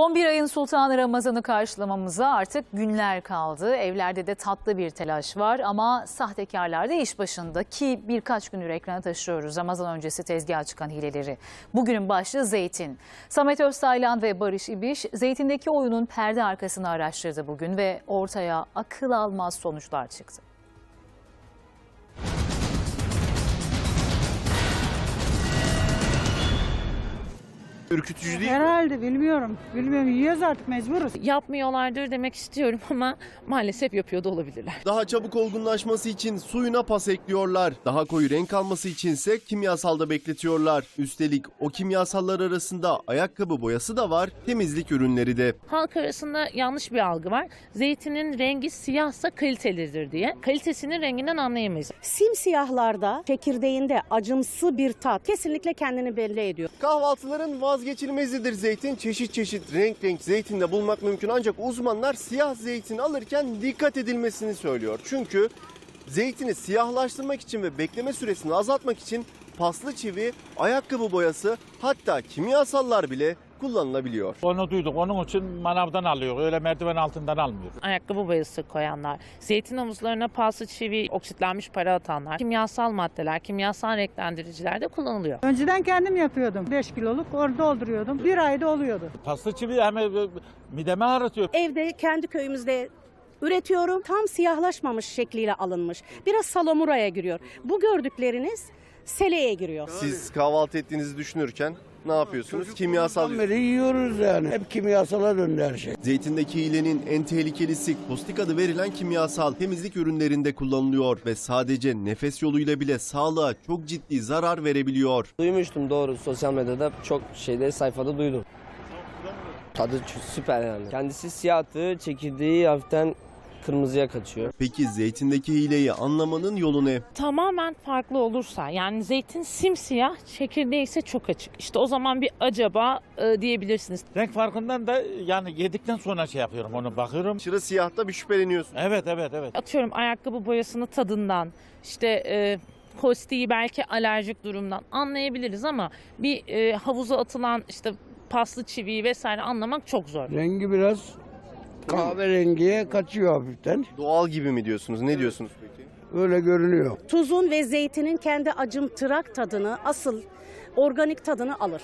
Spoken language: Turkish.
11 ayın sultanı Ramazan'ı karşılamamıza artık günler kaldı. Evlerde de tatlı bir telaş var ama sahtekarlar da iş başında ki birkaç gündür ekrana taşıyoruz Ramazan öncesi tezgaha çıkan hileleri. Bugünün başlığı zeytin. Samet Öztaylan ve Barış İbiş zeytindeki oyunun perde arkasını araştırdı bugün ve ortaya akıl almaz sonuçlar çıktı. Ürkütücü değil mi? Herhalde bilmiyorum. Bilmiyorum yiyoruz artık mecburuz. yapmıyorlardır demek istiyorum ama maalesef yapıyor da olabilirler. Daha çabuk olgunlaşması için suyuna pas ekliyorlar. Daha koyu renk alması içinse kimyasalda bekletiyorlar. Üstelik o kimyasallar arasında ayakkabı boyası da var, temizlik ürünleri de. Halk arasında yanlış bir algı var. Zeytinin rengi siyahsa kalitelidir diye. Kalitesinin renginden anlayamayız. Simsiyahlarda çekirdeğinde acımsı bir tat kesinlikle kendini belli ediyor. Kahvaltıların vazgeçilmezidir zeytin. Çeşit çeşit renk renk zeytinde bulmak mümkün ancak uzmanlar siyah zeytin alırken dikkat edilmesini söylüyor. Çünkü zeytini siyahlaştırmak için ve bekleme süresini azaltmak için paslı çivi, ayakkabı boyası hatta kimyasallar bile kullanılabiliyor. Onu duyduk. Onun için manavdan alıyor. Öyle merdiven altından almıyor. Ayakkabı boyası koyanlar, zeytin havuzlarına paslı çivi, oksitlenmiş para atanlar, kimyasal maddeler, kimyasal renklendiriciler de kullanılıyor. Önceden kendim yapıyordum. 5 kiloluk orada dolduruyordum. Bir ayda oluyordu. Paslı çivi hem e, mideme ağrıtıyor. Evde kendi köyümüzde üretiyorum. Tam siyahlaşmamış şekliyle alınmış. Biraz salamuraya giriyor. Bu gördükleriniz seleye giriyor. Siz kahvaltı ettiğinizi düşünürken ne yapıyorsunuz? Kimyasal beri yiyoruz yani. Hep kimyasala döndü her şey. Zeytindeki hilenin en tehlikelisi kostik adı verilen kimyasal temizlik ürünlerinde kullanılıyor ve sadece nefes yoluyla bile sağlığa çok ciddi zarar verebiliyor. Duymuştum doğru sosyal medyada çok şeyde sayfada duydum. Tadı ç- süper yani. Kendisi siyahtı, çekirdeği hafiften kırmızıya kaçıyor. Peki zeytindeki hileyi anlamanın yolu ne? Tamamen farklı olursa yani zeytin simsiyah, çekirdeği ise çok açık. İşte o zaman bir acaba e, diyebilirsiniz. Renk farkından da yani yedikten sonra şey yapıyorum onu bakıyorum. Aşırı siyahta bir şüpheleniyorsun. Evet evet evet. Atıyorum ayakkabı boyasını tadından, işte e, kostiği belki alerjik durumdan anlayabiliriz ama bir e, havuza atılan işte paslı çiviyi vesaire anlamak çok zor. Rengi biraz kahverengiye kaçıyor hafiften. Doğal gibi mi diyorsunuz? Ne diyorsunuz peki? Öyle görünüyor. Tuzun ve zeytinin kendi acımtırak tadını, asıl organik tadını alır.